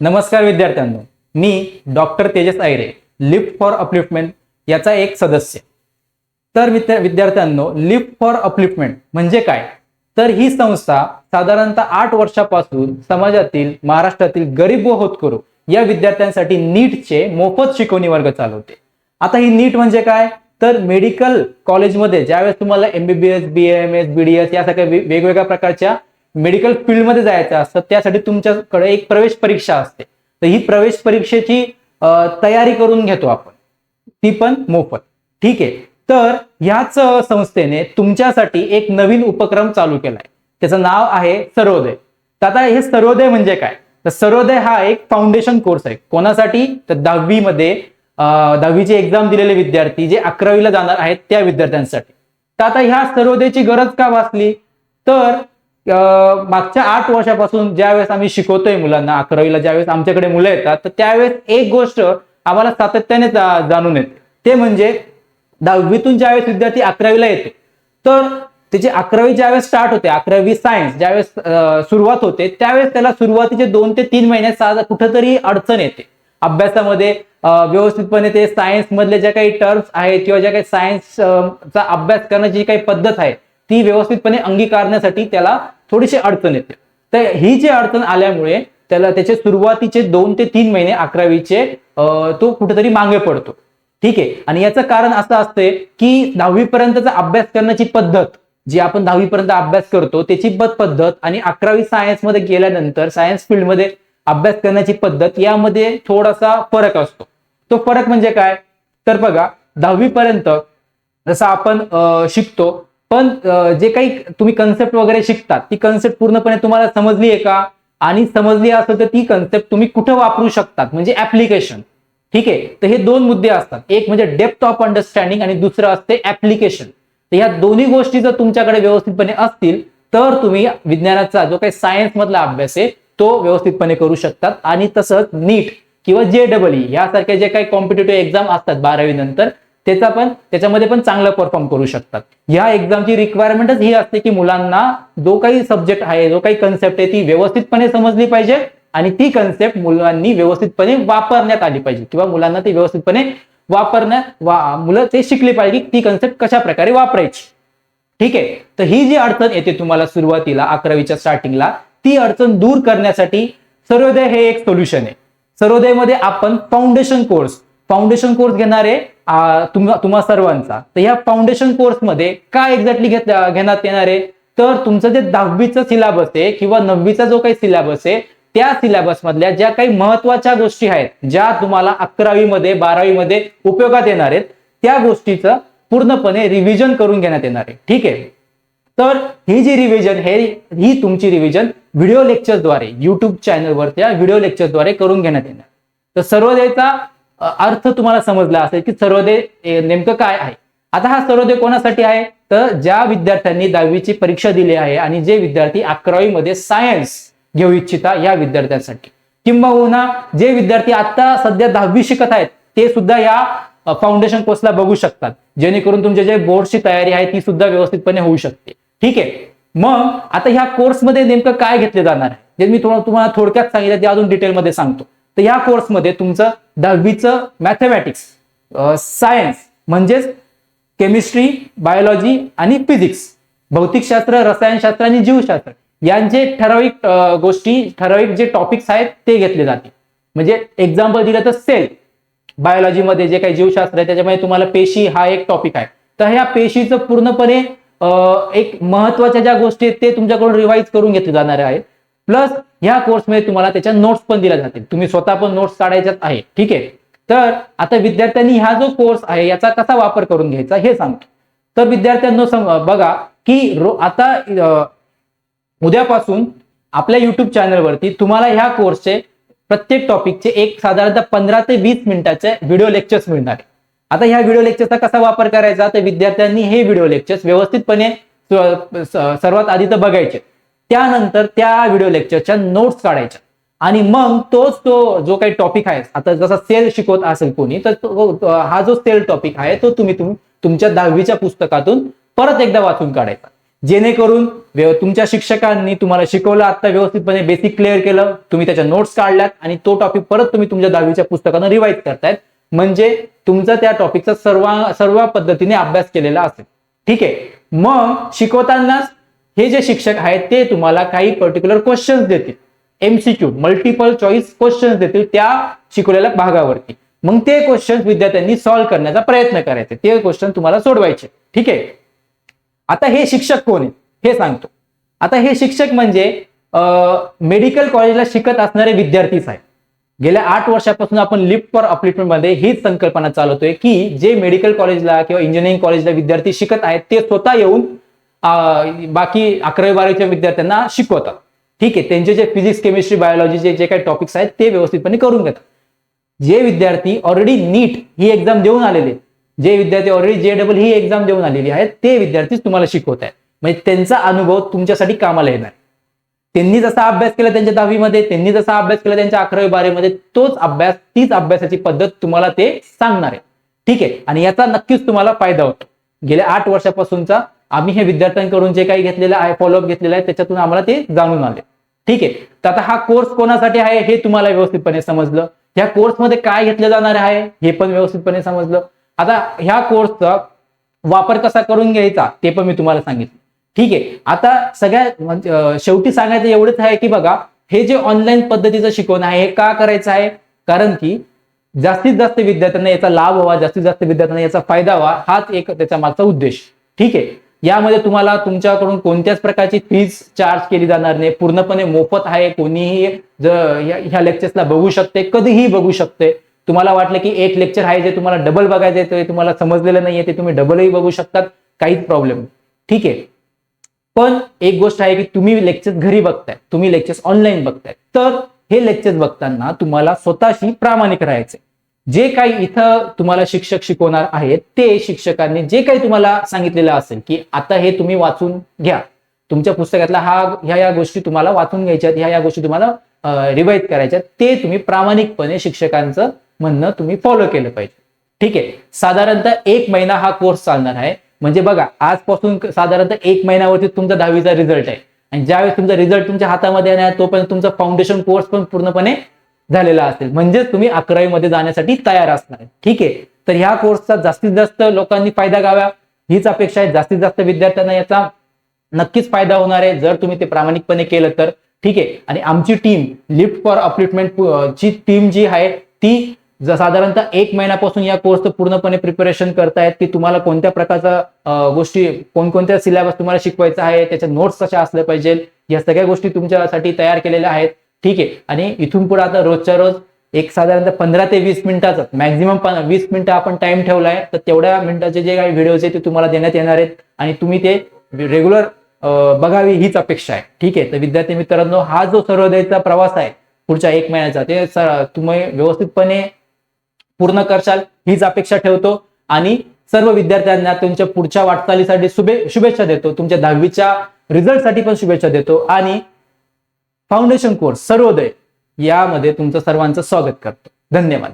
नमस्कार विद्यार्थ्यांनो मी doctor Tejas Ayre lift for upliftment याचा एक सदस्य. तर विद्यार्थ्यांनो लिफ्ट फॉर अपलिफ्टमेंट म्हणजे काय? तर ही संस्था साधारणतः आठ वर्षापासून समाजातील महाराष्ट्रातील गरीब व होतकरू या विद्यार्थ्यांसाठी नीटचे मोफत शिकवणी वर्ग चालवते. आता ही नीट म्हणजे काय? तर मेडिकल कॉलेजमध्ये ज्यावेळेस तुम्हाला MBBS B M S B D S या सगळ्या वेगवेगळ्या प्रकारच्या मेडिकल फील्डमध्ये जायचं असतं त्यासाठी तुमच्याकडे एक प्रवेश परीक्षा असते. तर ही प्रवेश परीक्षेची तयारी करून घेतो आपण. ती पण मोफत. ठीक आहे. तर ह्याच संस्थेने तुमच्यासाठी एक नवीन उपक्रम चालू केलाय. त्याचं नाव आहे सर्वोदय तर आता हे सर्वोदय म्हणजे काय? तर सर्वोदय हा एक फाउंडेशन कोर्स आहे. कोणासाठी? तर दहावीमध्ये दहावीची एक्झाम दिलेले विद्यार्थी जे अकरावीला जाणार आहेत त्या विद्यार्थ्यांसाठी. तर आता ह्या सर्वोदयची गरज का भासली? तर मागच्या आठ वर्षापासून ज्यावेळेस आम्ही शिकवतोय मुलांना अकरावीला ज्यावेळेस आमच्याकडे मुलं येतात तर त्यावेळेस एक गोष्ट आम्हाला सातत्याने जाणून येते. ते म्हणजे दहावीतून ज्यावेळेस विद्यार्थी अकरावीला येतो तर त्याची अकरावी ज्यावेळेस स्टार्ट होते अकरावी सायन्स ज्यावेळेस सुरुवात होते त्यावेळेस त्याला सुरुवातीचे दोन ते तीन महिन्यात साधा कुठंतरी अडचण येते. अभ्यासामध्ये व्यवस्थितपणे ते सायन्स मधले ज्या काही टर्म्स आहेत किंवा ज्या काही सायन्स चा अभ्यास करण्याची जी काही पद्धत आहे ती व्यवस्थितपणे अंगीकारण्यासाठी त्याला थोडीशी अडचण येते. तर ही जी अडचण आल्यामुळे त्याला त्याचे सुरुवातीचे दोन ते तीन महिने अकरावीचे तो कुठेतरी मागे पडतो. ठीक आहे? आणि याचं कारण असं असते की दहावी पर्यंतचा अभ्यास करण्याची पद्धत जी आपण दहावी पर्यंत अभ्यास करतो त्याची पद्धत आणि अकरावी सायन्समध्ये गेल्यानंतर सायन्स फील्डमध्ये अभ्यास करण्याची पद्धत यामध्ये थोडासा फरक असतो. तो फरक म्हणजे काय? तर बघा दहावी पर्यंत जसं आपण शिकतो पण जे काही तुम्ही कन्सेप्ट वगैरे शिकतात ती कन्सेप्ट पूर्णपणे तुम्हाला समजली आहे का? आणि समजली असेल तर ती कन्सेप्ट तुम्ही कुठं वापरू शकतात? म्हणजे ऍप्लिकेशन ठीक आहे? तर हे दोन मुद्दे असतात. एक म्हणजे डेप्थ ऑफ अंडरस्टँडिंग आणि दुसरं असते ऍप्लिकेशन तर ह्या दोन्ही गोष्टी जर तुमच्याकडे व्यवस्थितपणे असतील तर तुम्ही विज्ञानाचा जो काही सायन्स मधला अभ्यास आहे तो व्यवस्थितपणे करू शकतात. आणि तसंच नीट किंवा जे डबल ई यासारख्या जे काही कॉम्पिटेटिव्ह एक्झाम असतात बारावी नंतर त्याचा पण त्याच्यामध्ये पण चांगलं परफॉर्म करू शकतात. ह्या एक्झामची रिक्वायरमेंटच ही असते की मुलांना जो काही सब्जेक्ट आहे जो काही कन्सेप्ट आहे ती व्यवस्थितपणे समजली पाहिजे आणि ती कन्सेप्ट मुलांनी व्यवस्थितपणे वापरण्यात आली पाहिजे. किंवा मुलांना ती व्यवस्थितपणे वापरण्यात वा मुलं ते शिकली पाहिजे की ती कन्सेप्ट कशा प्रकारे वापरायची. ठीक आहे? तर ही जी अडचण येते तुम्हाला सुरुवातीला अकरावीच्या स्टार्टिंगला ती अडचण दूर करण्यासाठी सर्वोदय हे एक सोल्युशन आहे. सर्वोदयमध्ये आपण फाउंडेशन कोर्स फाउंडेशन कोर्स घेणारे तुम्हा तुम्हा सर्वांचा. तर ह्या फाउंडेशन कोर्समध्ये काय एक्झॅक्टली घेत घेण्यात येणार आहे? तर तुमचं जे दहावीचं सिलेबस आहे किंवा नववीचा जो काही सिलेबस आहे त्या सिलेबस मधल्या ज्या काही महत्त्वाच्या गोष्टी आहेत ज्या तुम्हाला अकरावीमध्ये बारावीमध्ये उपयोगात येणार आहेत त्या गोष्टीचं पूर्णपणे रिव्हिजन करून घेण्यात येणार आहे. ठीक आहे? तर ही जी रिव्हिजन हे ही तुमची रिव्हिजन व्हिडिओ लेक्चरद्वारे युट्यूब चॅनलवर त्या व्हिडिओ लेक्चरद्वारे करून घेण्यात येणार. तर सर्व द्यायचा अर्थ तुम्हाला समजला असेल की सर्वोदय नेमकं काय आहे? आता हा सर्वोदय कोणासाठी आहे? तर ज्या विद्यार्थ्यांनी दहावीची परीक्षा दिली आहे आणि जे विद्यार्थी अकरावीमध्ये सायन्स घेऊ इच्छिता या विद्यार्थ्यांसाठी. किंबहुना हो जे विद्यार्थी आता सध्या दहावी शिकत आहेत ते सुद्धा या फाउंडेशन कोर्सला बघू शकतात. जेणेकरून तुमच्या जे बोर्डची तयारी आहे ती सुद्धा व्यवस्थितपणे होऊ शकते. ठीक आहे? मग आता ह्या कोर्समध्ये नेमकं काय घेतले जाणार आहे? जे मी तुम्हाला तुम्हाला थोडक्यात सांगितलं ते अजून डिटेलमध्ये सांगतो. तर या कोर्समध्ये तुमचं दहावीचं मॅथमॅटिक्स सायन्स म्हणजेच केमिस्ट्री बायोलॉजी आणि फिजिक्स भौतिकशास्त्र रसायनशास्त्र आणि जीवशास्त्र यांचे ठराविक गोष्टी ठराविक जे टॉपिक्स आहेत ते घेतले जाते. म्हणजे एक्झाम्पल दिलं तर सेल बायोलॉजीमध्ये जे काही जीवशास्त्र आहे त्याच्यामध्ये तुम्हाला पेशी हा एक टॉपिक आहे. तर ह्या पेशीचं पूर्णपणे एक महत्त्वाच्या ज्या गोष्टी आहेत ते तुमच्याकडून रिवाईज करून घेतले जाणार आहेत. प्लस या कोर्समध्ये तुम्हाला त्याच्या नोट्स पण दिल्या जातील. तुम्ही स्वतः पण नोट्स काढायच्याच आहे. ठीक आहे? तर आता विद्यार्थ्यांनी हा जो कोर्स आहे याचा कसा वापर करून घ्यायचा हे सांगतो. तर विद्यार्थ्यांना बघा की रो आता उद्यापासून आपल्या युट्यूब चॅनलवरती तुम्हाला ह्या कोर्सचे प्रत्येक टॉपिकचे एक साधारणतः पंधरा ते वीस मिनिटाचे व्हिडिओ लेक्चर्स मिळणार. आता ह्या व्हिडिओ लेक्चरचा कसा वापर करायचा? तर विद्यार्थ्यांनी हे व्हिडिओ लेक्चर्स व्यवस्थितपणे सर्वात आधी तर बघायचे. त्यानंतर त्या व्हिडिओ लेक्चरच्या नोट्स काढायच्या. आणि मग तोच तो जो काही टॉपिक आहे आता जसा सेल शिकवत असेल कोणी तर तो- हा जो सेल टॉपिक आहे तो तुम्ही तुम- तुमच्या दहावीच्या पुस्तकातून परत एकदा वाचून काढायचा. जेणेकरून तुमच्या शिक्षकांनी तुम्हाला शिकवलं आता व्यवस्थितपणे बेसिक क्लिअर केलं तुम्ही त्याच्या नोट्स काढल्यात आणि तो टॉपिक परत तुम्ही तुमच्या दहावीच्या पुस्तकानं रिवाईज करतायत. म्हणजे तुमचा त्या टॉपिकचा सर्व सर्व पद्धतीने अभ्यास केलेला असेल. ठीक आहे. मग शिकवतानाच हे जे शिक्षक आहेत ते तुम्हाला काही पर्टिक्युलर क्वेश्चन्स देतील. एमसीक्यू मल्टिपल चॉईस क्वेश्चन्स देतील त्या शिकवलेल्या भागावरती. मग ते क्वेश्चन विद्यार्थ्यांनी सॉल्व्ह करण्याचा प्रयत्न करायचे. ते क्वेश्चन तुम्हाला सोडवायचे. ठीक आहे? आता हे शिक्षक कोण आहेत? हे सांगतो. आता हे शिक्षक म्हणजे मेडिकल कॉलेजला शिकत असणारे विद्यार्थीच आहेत गेल्या आठ वर्षापासून आपण लिफ्ट फॉर अपलिफ्टमेंटमध्ये हीच संकल्पना चालवतोय की जे मेडिकल कॉलेजला किंवा इंजिनिअरिंग कॉलेजला विद्यार्थी शिकत आहेत ते स्वतः येऊन बाकी अकरावी बारावीच्या विद्यार्थ्यांना शिकवतात. ठीक आहे त्यांचे जे फिजिक्स केमिस्ट्री बायोलॉजीचे जे काही टॉपिक्स आहेत ते व्यवस्थितपणे करून घेतात. जे विद्यार्थी ऑलरेडी नीट ही एक्झाम देऊन आलेले जे विद्यार्थी ऑलरेडी जे डबल ही एक्झाम देऊन आलेली आहेत ते विद्यार्थी तुम्हाला शिकवत आहेत. म्हणजे त्यांचा अनुभव तुमच्यासाठी कामाला येणार. त्यांनी जसा अभ्यास केला त्यांच्या दहावीमध्ये त्यांनी जसा अभ्यास केला त्यांच्या अकरावी बारावीमध्ये तोच अभ्यास तीच अभ्यासाची पद्धत तुम्हाला ते सांगणार आहे ठीक आहे आणि याचा नक्कीच तुम्हाला फायदा होतो. गेल्या आठ वर्षापासूनचा आम्ही हे विद्यार्थ्यांकडून जे काही घेतलेलं आहे फॉलोअप घेतलेलं आहे त्याच्यातून आम्हाला ते जाणून आले. ठीक आहे? तर आता हा कोर्स कोणासाठी आहे हे तुम्हाला व्यवस्थितपणे समजलं. ह्या कोर्समध्ये काय घेतलं जाणार आहे हे पण व्यवस्थितपणे समजलं. आता ह्या कोर्सचा वापर कसा करून घ्यायचा ते पण मी तुम्हाला सांगितलं. ठीक आहे? आता सगळ्या म्हणजे, शेवटी सांगायचं एवढंच आहे की बघा हे जे ऑनलाईन पद्धतीचं शिकवणं आहे हे का करायचं आहे? कारण की जास्तीत जास्त विद्यार्थ्यांना याचा लाभ व्हावा जास्तीत जास्त विद्यार्थ्यांना याचा फायदा व्हावा हाच एक त्याच्या मागचा उद्देश. ठीक आहे? यामध्ये तुम्हाला तुमच्याकडून कोणत्याच प्रकारची फीज चार्ज केली जाणार नाही. पूर्णपणे मोफत आहे. कोणीही ह्या- लेक्चर्सला बघू शकते. कधीही बघू शकते. तुम्हाला वाटलं की एक लेक्चर आहे जे तुम्हाला डबल बघायचं आहे ते तुम्हाला समजलेलं नाहीये ते तुम्ही डबलही बघू शकतात. काहीच प्रॉब्लेम ठीक आहे. पण एक गोष्ट आहे की तुम्ही लेक्चर्स घरी बघताय. तुम्ही लेक्चर्स ऑनलाईन बघताय. तर हे लेक्चर्स बघताना तुम्हाला स्वतःशी प्रामाणिक राहायचे जे काही इथं तुम्हाला शिक्षक शिकवणार आहेत ते शिक्षकांनी जे काही तुम्हाला सांगितलेलं असेल की आता हे तुम्ही वाचून घ्या. तुमच्या पुस्तकातला हा ह्या या गोष्टी तुम्हाला वाचून घ्यायच्यात ह्या या गोष्टी तुम्हाला रिवाईज करायच्या ते तुम्ही प्रामाणिकपणे शिक्षकांचं म्हणणं तुम्ही फॉलो केलं पाहिजे. ठीक आहे? साधारणतः एक महिना हा कोर्स चालणार आहे. म्हणजे बघा आजपासून साधारणतः एक महिन्यावरती तुमचा दहावीचा रिझल्ट आहे. आणि ज्यावेळेस तुमचा रिझल्ट तुमच्या हातामध्ये येणार तोपर्यंत तुमचा फाउंडेशन कोर्स पण पूर्णपणे झालेला असेल. म्हणजेच तुम्ही अकरावी मध्ये जाण्यासाठी तयार असणार आहे. ठीक आहे? तर ह्या कोर्सचा जास्तीत जास्त लोकांनी फायदा घ्यावा. हीच अपेक्षा आहे. जास्तीत जास्त विद्यार्थ्यांना याचा नक्कीच फायदा होणार आहे. जर तुम्ही ते प्रामाणिकपणे केलं तर. ठीक आहे? आणि आमची टीम लिफ्ट फॉर अपलिफ्टमेंट ची टीम जी आहे ती साधारणतः एक महिन्यापासून या कोर्सचं पूर्णपणे प्रिपरेशन करतायत. की तुम्हाला कोणत्या प्रकारचा गोष्टी कोणकोणत्या सिलेबस तुम्हाला शिकवायचा आहे त्याच्या नोट्स कशा असल्या पाहिजे या सगळ्या गोष्टी तुमच्यासाठी तयार केलेल्या आहेत. ठीक आहे. आणि इथून पुढे आता रोजच्या रोज एक साधारणतः पंधरा ते वीस मिनिटाचा मॅक्झिमम वीस मिनिटं आपण टाइम ठेवलाय तर तेवढ्या मिनिटाचे जे काही व्हिडिओज आहेत ते तुम्हाला देण्यात येणार आहेत. आणि तुम्ही ते रेग्युलर बघावी हीच अपेक्षा आहे. ठीक आहे. तर विद्यार्थी मित्रांनो हा जो सर्वोदयचा प्रवास आहे पुढच्या एक महिन्याचा ते तुम्ही व्यवस्थितपणे पूर्ण करशाल हीच अपेक्षा ठेवतो. आणि सर्व विद्यार्थ्यांना तुमच्या पुढच्या वाटचालीसाठी शुभे शुभेच्छा देतो. तुमच्या दहावीच्या रिझल्टसाठी पण शुभेच्छा देतो. आणि फाउंडेशन कोर्स सर्वोदय यामध्ये तुमचं सर्वांचं स्वागत करतो. धन्यवाद.